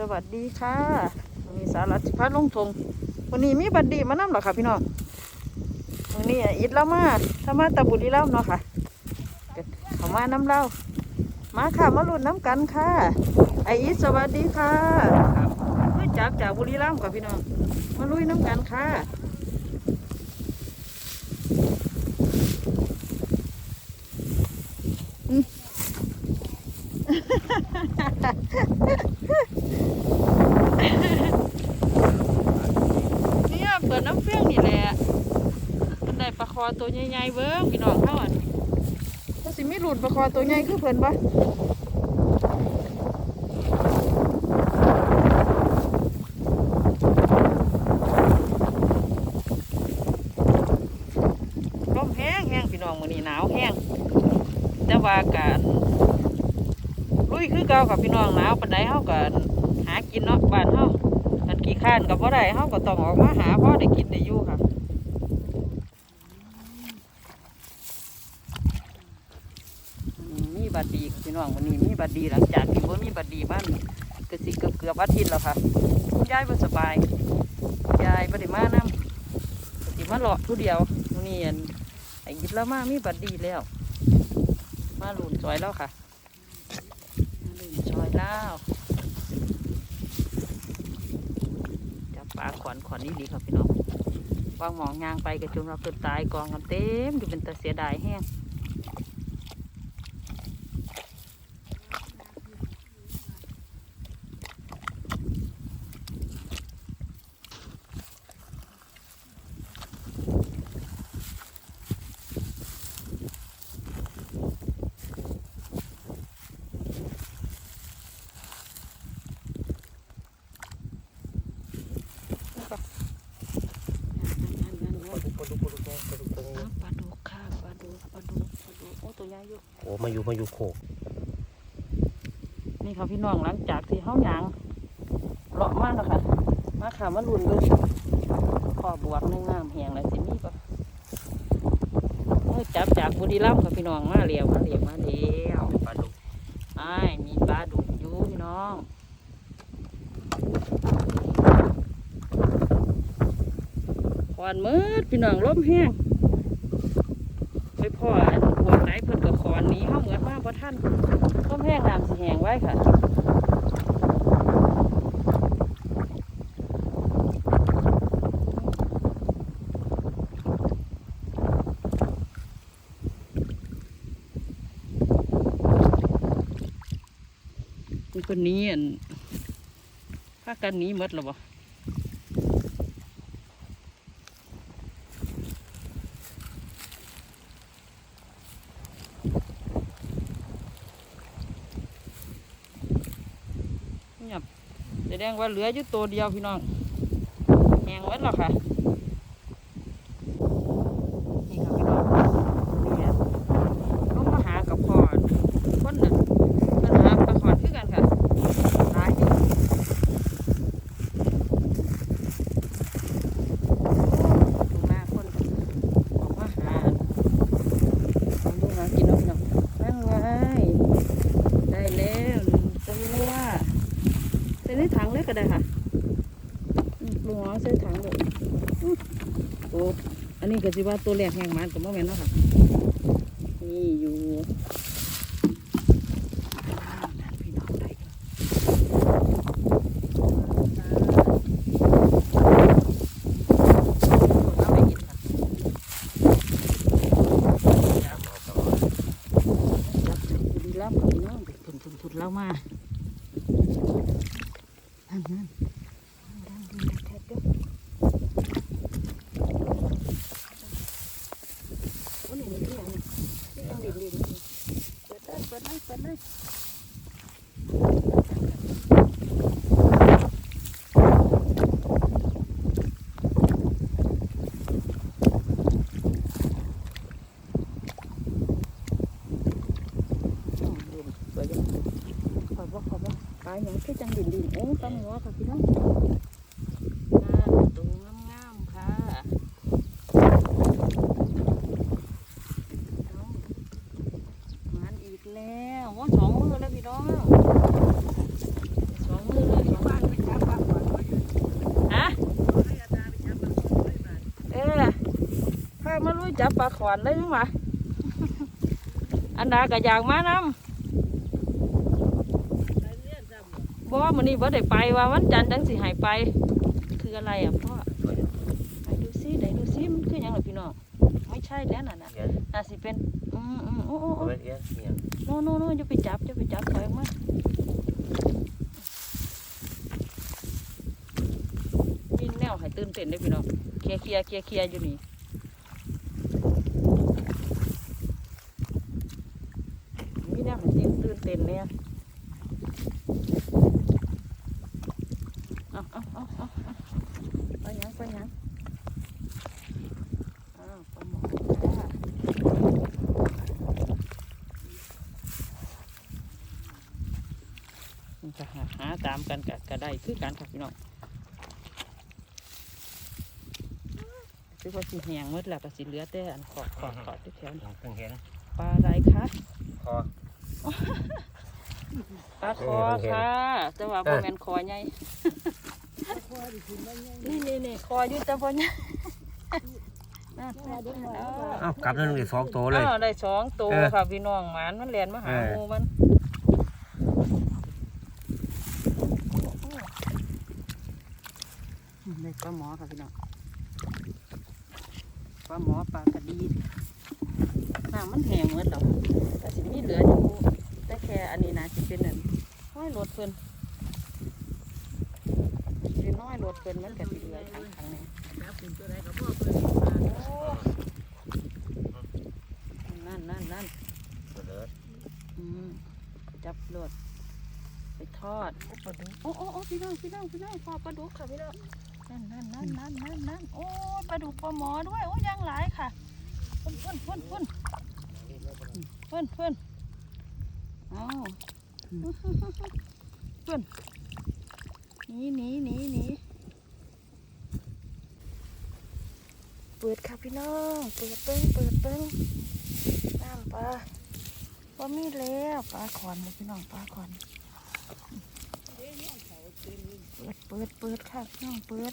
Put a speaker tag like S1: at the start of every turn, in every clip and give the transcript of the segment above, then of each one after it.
S1: สวัสดีค่ะมีสารัติพัฒน์ลงทงวันนี้มีบัดดีมานำเหรอค่ะพี่น้องวันนี้อิดแล้วมาถ้ามาตะบุรีเล่าเนาะค่ะเกิดเขามาน้ำเล่ามาค่ะมาลุ้นน้ำกันค่ะ ไออิดสวัสดีค่ะเฮ้ยจากจากบุรีรัมย์ค่ะพี่น้องมาลุยน้ำกันค่ะ เนี่ยเปิดน้ำเฟี้ยงนี่แหละมันได้ปลาคอตัว ใหญ่ๆเบิ้งพี่น้องเขาอะก็สิมีหลุดปลาคอตัวใหญ่คือเพิ่นปะลมแห้งแห้งพี่น้องมื้อนี้หนาวแห้งแต่ว่าการลุยคือเก่ากับพี่น้องหนาวปานใดเฮาก็หากินเนาะบ้านเฮาอันกี่ข้านกับว่าได้เฮาก็ต้องออกมาหาพอได้กินได้อยู่ค่ะอืมมีบัดดีค่ะพี่ น้องวันนี้มีบัดดีหลังจากที่บ่มีบัดดีบ้านก็สิเกือบเกือบอาทิตย์แล้วค่ะยายบ่สบายยายบ่ได้มานำก็สิมาเลาะผู้เดียวมื้อนี้อันไอ้ยิดแล้วมามีบัดดีแล้ว มาหลุนซอยแล้วค่ะหลุนซอยแล้วจับปลาขอนขอนนี่ดีครับพี่น้องวางหมองยางไปกระจุมเราเกิดตายกองกันเต็มอยู่เป็นตาเสียดายแห้งอ้าวปลาดุกค่ะปลาดุกปลาดุกปลาดุก โอ้ตัวใหญ่อยู่
S2: โอ้มาอยู่มาอยู่โขก
S1: นี่ค่ะพี่น้องหลังจากที่เฮายางเลาะมาแล้วค่ะ มาค่ะมาลุนดูขอบวกในงามแหงแล้วสินี่ก็โอ้ยจับจากบุรีรัมย์ค่ะพี่น้องมาเรียวมาเรียวมาเรียว
S2: ปลาดุก
S1: ไอ้ายมีปลาดุกอยู่พี่น้องควันมืดพี่น้องลมแห้งไปพ่ออันพวกไหนเพิ่นกับ คอนนี้เขาเหมือนมาพระท่านลมแห้งน้ำสิแหงไว้ค่ะมีคนนี้อันพากันหนี้มดหรอบ่เงียบแส ดงว่าเหลืออยู่ตัวเดียวพี่น้องแหงไว้แล้วค่ะ นี่ค่ะพี่น้องเนี่ยลงมาหากับพ่อคนน่ะปัญหาปลาขอนคือกันค่ะหลายอยู่ดูหน้าคนบอกว่าหาเอาดูหากินเอาพี่น้องนั่นไงได้แล้วหนึ่งตัวใส่ในถังเลยก็ ได้ค่ะลงเอาใส่ถังเลยโอ้อันนี้ก็สิว่าตัวแรกแห้งมันกับโมเมนต์เนาะค่ะ นี่อยู่นั่นพี่น้องได้อยู่เอาไปกินค่ะจับจากบุรีรัมย์ค่ะพี่น้องไปทุนทุนทุนเล่ามานั่นนั่นดังดีนะแท้เด้อโอ้นี่นี่ที่ไหนนี่ต้องดินดินเปิดได้เปิดได้เปิดได้อ๋อดินเปิดยังขอบว่าขอบว่าปลาอย่างคือจังดินดินโอ้ปลาหมอค่ะพี่น้องน่าดูงามๆค่ะเอา มันอีกแล้วว่าสองมือแล้วพี่น้องสองมือเลยสองมือ จับปลาขอนเลยมั้งวะอันดาก็อยากมานำบ่มื้อนี้บ่ได้ไปว่าวันจันทร์จังสิให้ไป คืออะไรอะพ่อไหนดูซิไหนดูซิมันคือหยังล่ะพี่น้องไม่ใช่แล้วน่ะน่ะ
S2: เอียน
S1: น่าสิเป็นอืมอืมโอ้โอ้
S2: เอา
S1: โอ้
S2: ไว้เอียนเอียน
S1: โน่โน่โน่จะไปจับจะไปจับถอยออกมามีแนวให้ตื่นเต้นได้อพี่น้องเคลียร์เคลียร์เคลียร์เคลียร์อยู่นี่มีแนวให้ตื่นตื่นเต้นเนี่ยเอาเอาเอาเอาเอาไปหยังไปหยังอ้าวปลาหมอจ้า มันจะหาหา ตามกันกับกระไดคือกันค่ะพี่น้องคือว่าสิแหงหมดแล้วก็สิเหลือแต่อันขอดขอดขอดที่แถวนี้
S2: เพิ่งเห็น
S1: ปลาอะไรคะ
S2: คอ
S1: ปลาคอค่ะแต่ว่า
S2: เอ
S1: บ่
S2: อ
S1: แม่นคอใหญ่นี่นี่นี่คออยู่แต่บ่ใหญ่นั่นนั่นนั่นเออ
S2: เอ้ากลับแล้วนึงได้สองตัวเลย
S1: อ้าวได้สองตัว
S2: เออ
S1: ค่ะพี่น้องหมานมันแล่นมาหา
S2: เออ
S1: หมูมัน ได้ปลาหมอค่ะพี่น้องปลาหมอปลากระดีน้ำมันแห้งหมดแล้วแต่สิมีเหลืออยู่แต่แค่อันนี้นะสิเป็นอันน้อยรถเพิ่นสิน้อยรถเพิ่นมันก็สิเหลือทางทางนี้โอ้นั่นนั่นนั่น
S2: เลิศ
S1: อืมจับรวดไปทอดปลาดุกโอ้โอ้โอ้พี่น้องพี่น้องพี่น้องพอปลาดุกค่ะพี่น้อง นั่นนั่นนั่นนั่นนั่นนั่นโอ้ยปลาดุกปลาหมอด้วยโอ้ยังหลายค่ะพุ่นพุ่นพุ่นพุ่นพุ่นพุ่นเอาพุ่นหนีหนีหนีหนีเปิดค่ะพี่น้องเปิดเบิ้งเปิดเบิ้งน้ำปลาว่ามีแล้วปลาขอนเลยพี่น้องปลาขอน ปิดเปิดเปิดค่ะพี่น้องเปิด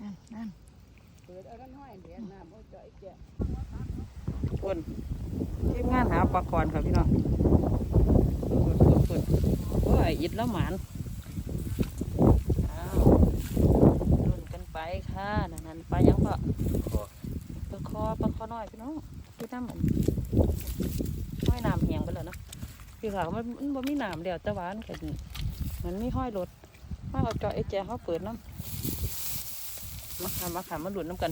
S1: นั่นนั่น
S3: เปิดเอากันห้อยเหรียญน้ำเอาจ่อยแกะ
S1: คนทีมงานหาปลาขอนค่ะพี่น้องเปิดเปิดเปิดโอ้ยอิดแล้วหมานอ้าวรุ่นกันไปค่ะนั่นนั่นปลายังพอ
S2: คอ
S1: ปลาคอปลาคอน้อยพี่น้องพี่น้ำมันห้อยน้ำแหงไปแล้วเนาะ พี่ขาวมันมันบ่มีน้ำเดียวแต่หวามันแค่นี้มันมีห้อยรถมาเอาจอไอ้แจเขาเปิดน้ำมาขามาขามาหลุดน้ำกัน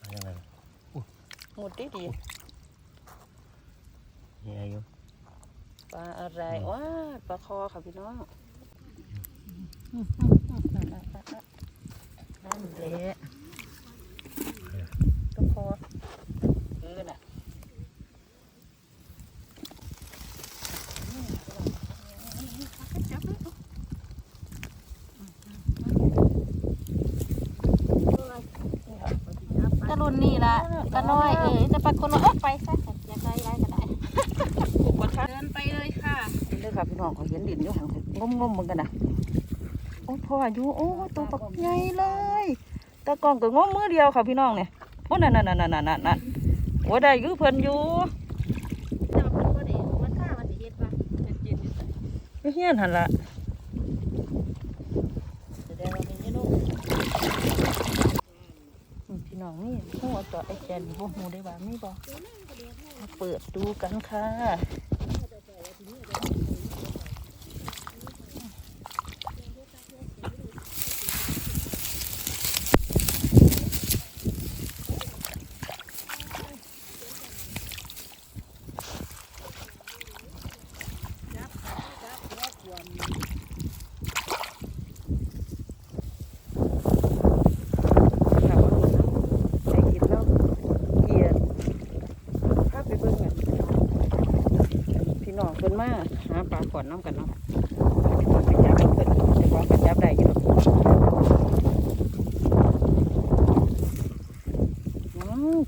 S2: อะไรยังไง
S1: หมดดีดี
S2: นี่อายุ
S1: ปลาอะไรว้าปลาคอค่ะพี่น้อง นั่นแหละปลาคอเออน่ะ
S3: ตะลุนนี่ละตะน้อยเอ้ยจะไปคนละเอ้ยไปซะอยากได้ไรก็ได้เดินไปเลยค่ะ
S1: นี่เลยค่ะพี่น้องเขาเห็นดินอยู่ห่างงมงมๆเหมือนกันนะโอ้พ่ออายุโอ้ตัวปักใหญ่เลย ตะกล้องก็งมมือเดียวค่ะพี่น้องเนี่ยโอ้นั่นนั่นนั่นนั่นนั่นนั่นโอ้ได้อยู่เพิ่นอยู่
S3: แต่ว่าเพิ่นบ่ได้มันค่ามันสิเฮ็ดป่ะ
S1: อยู่เฮียนหันละแสดงว่าเป็นยี่ลูกอืมพี่น้องนี่หัวต่อไอ้แจนบ่หูได้ว่ามีบ่มาเปิดดูกันค่ะ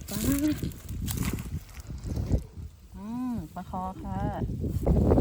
S1: ปลาอืมปลาคอค่ะ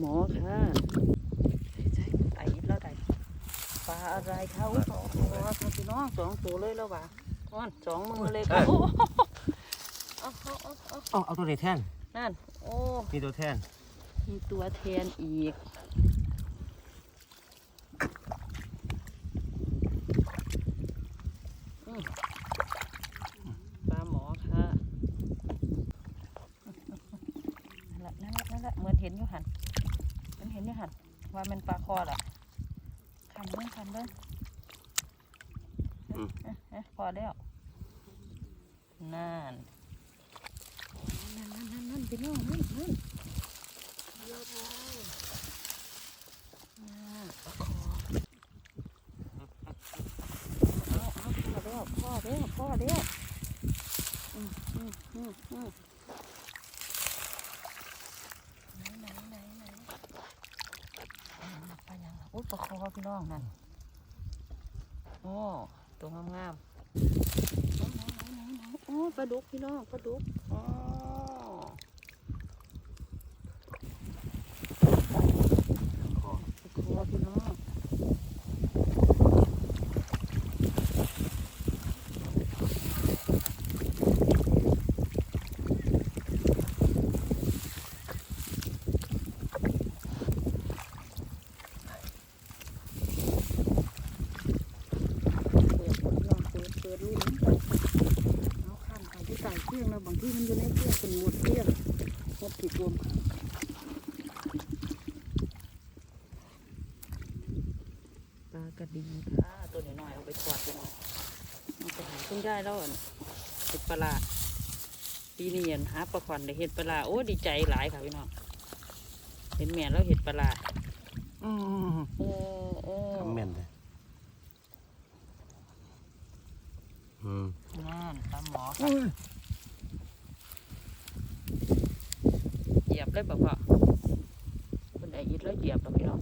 S1: หมอค่ะใช่ไอ้แล้วได้ปลาอะไรคะอุ้ยสองตัวค่ะพี่น้องสองตัวเลยแล้ววะอ้อนสองมือเลยค่ะโอ้เอาเอาเอาเอา
S2: เอาเอาตัวไหนแทน
S1: นั่น โอ้
S2: มีตัวแทน
S1: มีตัวแทนอีกอืมปลาหมอค่ะนั่นแหละนั่นแหละนั่นแหละเหมือนเห็นอยู่หันเหมันเห็นอยู่หันว่ามันปลาคอล่ะขั นเบิ้งขันเบิ้งเอ๊ะเอ๊ะพอแล้วนั่นนั่นนั่นนั่นนั่นพี่น้องนั่นนั่นเอาเอาพ่อเร็วพ่อเร็วพ่อเร็วอืมอืมอืมอืมไหนไหนไหนไหนอ่ายังอุ้ยปลาคอพี่น้องนั่นโอ้ตัวงามๆโอ้ปลาดุกพี่น้องปลาดุกอ๋อปลาคอพี่น้อง เปิดลองเปิดเปิดรูปนี้ไปเอาข้ามไปที่ใต้เครื่องแล้วบางที่มันอยู่ในเครื่องเป็นหมดเครื่องหมดผิดรวมปลากระดีค่ะตัวน้อยๆเอาไปทอดไปหน่อยมันจะหาขึ้นได้แล้วอั่นเห็ดปลาร้าปีนี้ยันหาปลาขวัญได้เห็ดปลาร้าโอ้ดีใจหลายค่ะพี่น้องเห็นแม่แล้วเห็ดปลาร้า
S2: อืม
S1: โอ้โอ้
S2: ทำแม่นเลยอืม
S1: นั่นปลาหมอค่ะเหยียบเลยแบบว่าคนไดยิดแล้วเหยียบแล้วพี่น้อง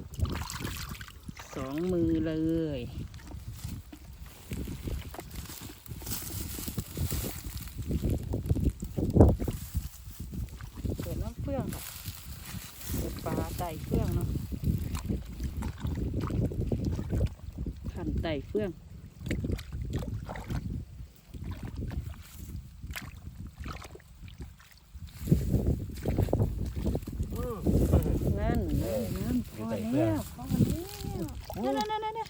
S1: สองมือเลยเปิดน้ำเฟื่องค่ะเปิดปลาไต่เฟื่องเนาะ ขันไต่เฟื่อง
S2: อืม
S1: นั่นนั่นนั่นพอแล้วพอแล้วนั่นนั่นนั่นนั่น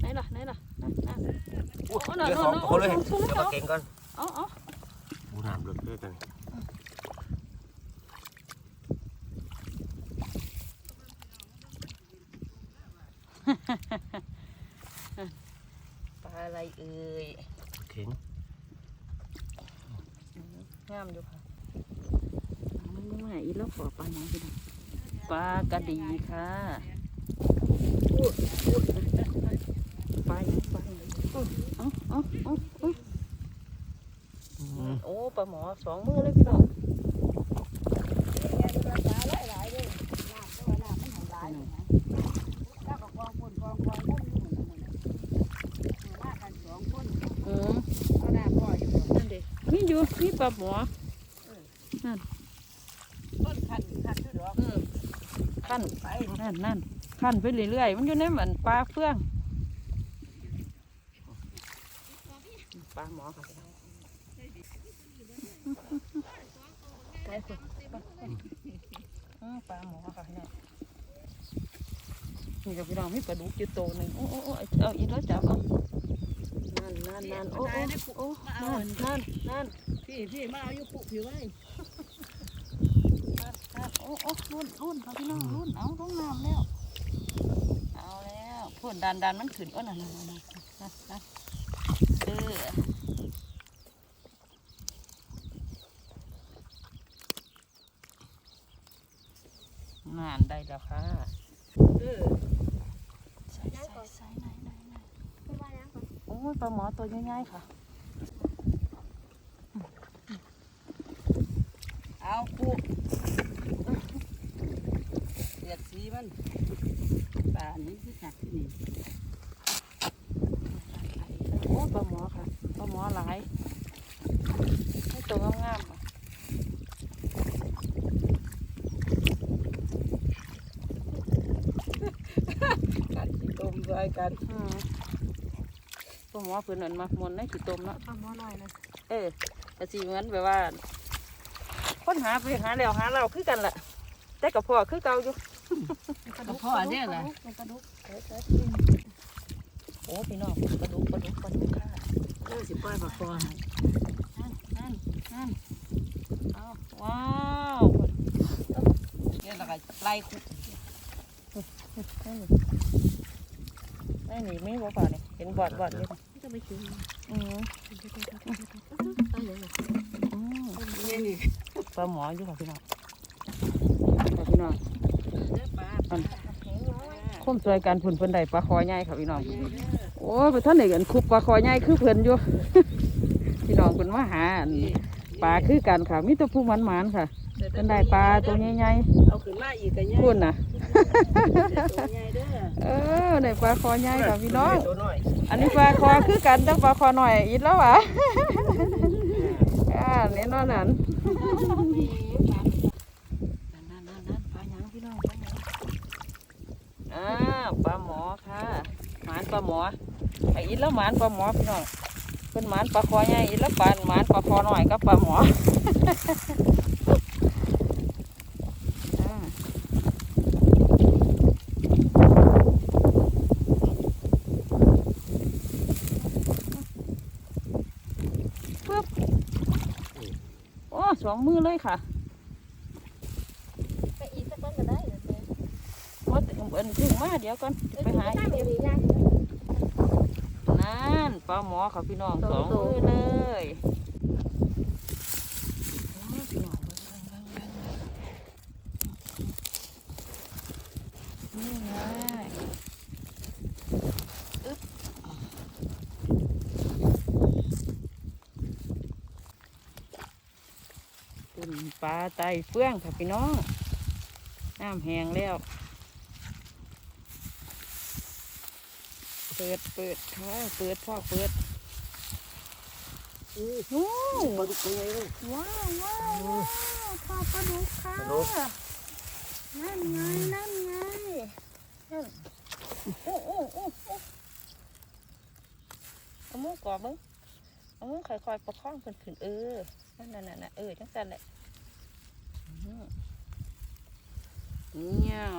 S1: ไหนล่ะไหนล่ะนั่นนั่น
S2: อู้
S1: โอ้
S2: เดี๋ยว
S1: โน่
S2: สอง
S1: โน่
S2: ตัวเลย
S1: โน่โน่
S2: เดี๋ยวมาเก่งก่อน
S1: เอาเอา
S2: อู้น้ำเลือดเลยกัน
S1: ปลาอะไรเอ่ย
S2: เข็ง
S1: งามอยู่ค่ะมันไม่ไหวอีแล้วขอปลาหนังพี่น้องปลากระ ดีค่ะอู้อู้ปลาหยังปลาเอาเอาเอาเอาโอ้ปลาหมอสองมือเลยพี่น้องมนั่นเด็นี่อยู่นี่ปลาหมอนั่นอืม ขั้นไปนั่นนั่นขั้นไปเรื่อยๆมันอยู่ในเหมือนปลาเฟื่องปลาหมอค่ะปลาหมอค่ะเนี่ยนี่กับพี่น้องมีปลาดุกอยู่โตหนึ่งโอ้โอ้โอ้เอาอีกแล้วจับเอานั่นนั่นนั่นโอ้โอ้โอ้นั่นนั่นนั่น
S4: พี่พี่มาเอาอยู่ปุผิวไว้
S1: โอ้โอ้รุ่นรุ่นค่ะพี่น้องรุ่นเอาลงน้ำแล้ว เอาแล้วพ่นดันดันมันขึ้นก็นั่นนั่นนั่นนั่นนั่นเอองานได้แล้วค่ะ
S4: เออ
S1: ใส่ใส่ใส่ไหนไหนไหนโอ้ยปลาหมอตัวง่ายๆค่ะ
S4: เอาปุเสียดสีมันป่านี้คือสักที่นี่
S1: โอ้ปลาหมอค่ะปลาหมอหลายให้ตัวงามๆอะ
S4: กันสิต้มด้วยกัน
S1: อืมพ่อหมอเพิ่นนั่นมามนในขี้ต้มเนาะ
S3: ปลาหมอหน่อยนะ
S1: เออแต่สิเหมือนแบบว่าคนหาไปหาแล้วหาเราคือกันล่ะแต่กับพ่อคือเก่าอยู่
S3: กระดูกกระดูก
S1: โอ้พี่น้องกระดูกกระดูกกระดูกค่ะ
S4: เลิกสิปล่อยปลาคอให้
S1: นั่นนั่นนั่นเอาว้าว
S4: เนี่ยแล้วก็ไล่คุก
S1: นี่นี่มีบ่เปล่านี่เห็นบอดบอดอยู่
S3: จะไปกิน
S1: อืม
S3: ตายเลย
S1: อืม
S4: นี่นี่
S1: ปลาหมออยู่ค่ะพี่น้องค่ะพี่น้อง
S4: อปลา
S1: อันคุ้มช่วยกันพุ่นเพิ่นได้ปลาคอใหญ่ค่ะพี่น้องโอ้ยไปท่านไหนกันคุบปลาคอใหญ่คือเพิ่นอยู่พี่น้องเพิ่นมาหาอันปลาคือกันค่ะมีแต่ผู้มันหมานๆค่ะเพิ่นได้ปลาตัวใหญ่
S4: เอาขึ้นมาอีกกัน
S1: ๆ
S4: เนี่ย
S1: พุ่นน่ะ
S4: ตัวใหญ่เด้อ
S1: เออได้ปลาคอใหญ่ค่ะพี่น้อง
S2: ตัวน้อย
S1: อันนี้ปลาคอคือกันแต่ปลาคอหน่อยอีกแล้วหวะอ่าแน่นอนนั่นนั่นนั่นนั่นปลาหยังพี่น้องปลาหยังอ่าปลาหมอค่ะหมาน ปลาหมอไอ้อีกแล้วหมานปลาหมอพี่น้องเป็นหมานปลาคอใหญ่อีกแล้วปลาหมานปลาคอหน่อยก็ปลาหมออ่าปึ๊บโอ้สองมือเลยค่ะ
S3: ไปอีกสักคนก็ได้เลย
S1: ว่าแต่เอินถึงมาเดี๋ยวก่อนจะไปหา
S3: ได้
S1: อีก
S3: เลยยาก
S1: นั่นปลาหมอค่ะพี่น้องสองมือเลยโอ้พี่น้องเบิ่งเบิ่งเบิ่งเบิ่งนี่ไงอึ๊บเป็นปลาไตเฟื่องค่ะพี่น้อง น้ำแห้งแล้ว เปิดเปิดค่ะเปิดพ่อเปิดโอ้โห
S2: ปลาดุกตัวใหญ่เลย
S1: ว้าวว้าวว้าวพ่อปลาดุกค่ะ
S2: ปลาดุก
S1: นั่นไงนั่นไงนั่นโอ้โอ้โอ้โอ้เอามือกรอบมึงเอามือค่อยๆประคองขึ้นขึ้นเออนั่นนั่นนั่นเออจังสันแหละอื้อเงี้ยว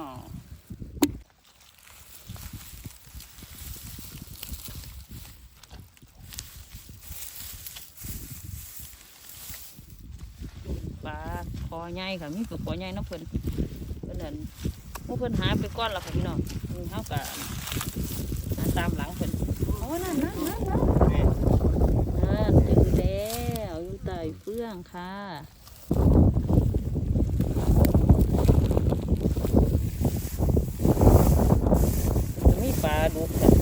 S1: ปลาคอใหญ่ค่ะมีปลาคอใหญ่น้ำเพิ่นเพิ่นนั่นหมู่เพิ่นหาไปก้อนละค่ะพี่น้องอือเฮาก็หาตามหลังเพิ่นโอ้นั่นนั่นนั่นนั่น
S2: นี่
S1: นั่นเจอแล้วอยู่ใต้เฟื่องค่ะมีปลาดุกค่ะ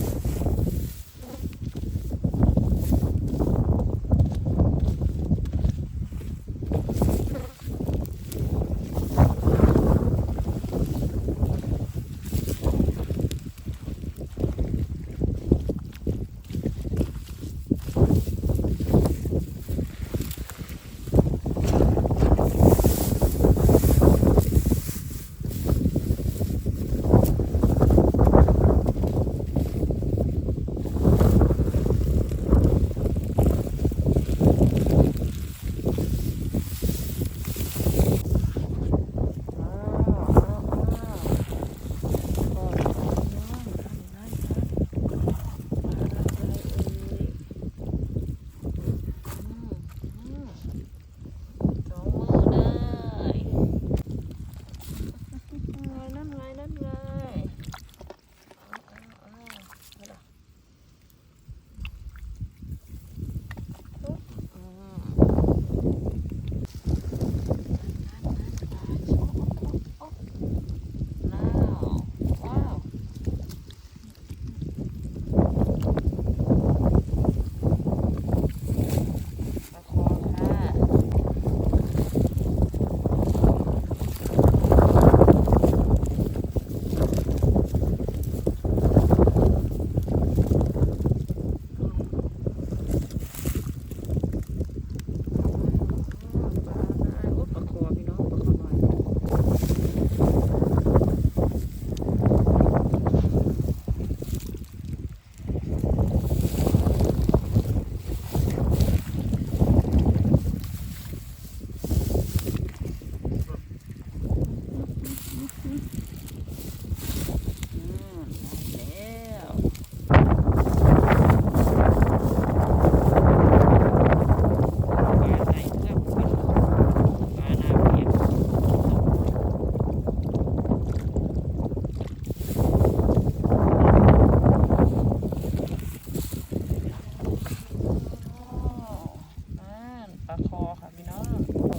S1: า
S2: คอ
S1: ค่ะพี่น้อง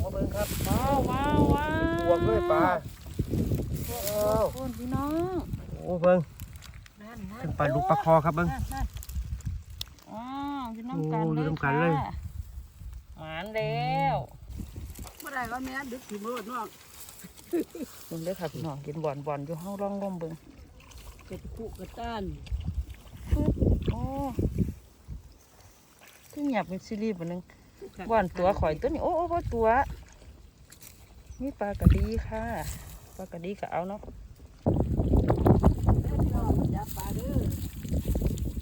S2: ขอเบิ่ง
S1: ครับว้า
S2: วว้าวว้าวบวกด้วยปลาว้าวคุณพี่น้องโอ้เบิ่ง
S1: เป็นปลาลูกปลาคอครับเบิ่
S2: งอ้อยู่น้ำกันเลย
S1: ค่หวานแล้ว
S4: เมื่อไรก็แม่ดึกถี่มืดน้อ
S1: งมึงเด้อค่ะพี่น้องกินบ่อนบ่อนอยู่ห้องร่องร่มเบิ่ง
S4: กระคุกระต้าน
S1: โอ้ขึ้นหยาบเป็นซีรีส์บนนึง บ่อนตัวข่อยตัวนี้โอ้โอ้บ่ตัวมีปลากระดีค่ะปลากระดีก็เอาเนาะ
S4: จับปลาเด้อ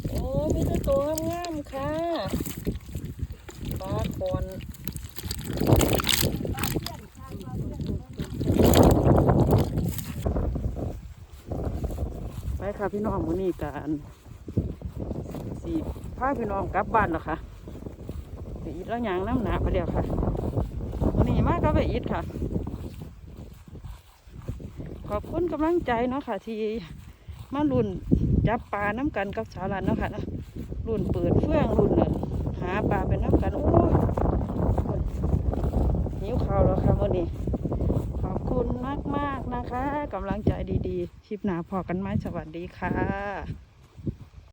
S1: โอ้มีแต่ตัวงามๆค่ะปลาคอนไปค่ะพี่น้องมื้อนี้กันสิพาพี่น้องกลับบ้านแล้วค่ะ ไปอีทแล้วยางน้ำหนาไปเดียวค่ะมื้อนี้มากับไปอีทค่ะ ขอบคุณกำลังใจเนาะค่ะ ที่มาลุ่นจับปลาน้ำกันกับสาวรันเนาะค่ะเนาะรุ่นเปิดเฟื่องรุ่นหาปลาเป็นน้ำกันโอ้ยหิวข้าวแล้วค่ะวันนี้ขอบคุณมากๆนะคะกำลังใจดีๆคลิปหนาพอกันไหมสวัสดีค่ะ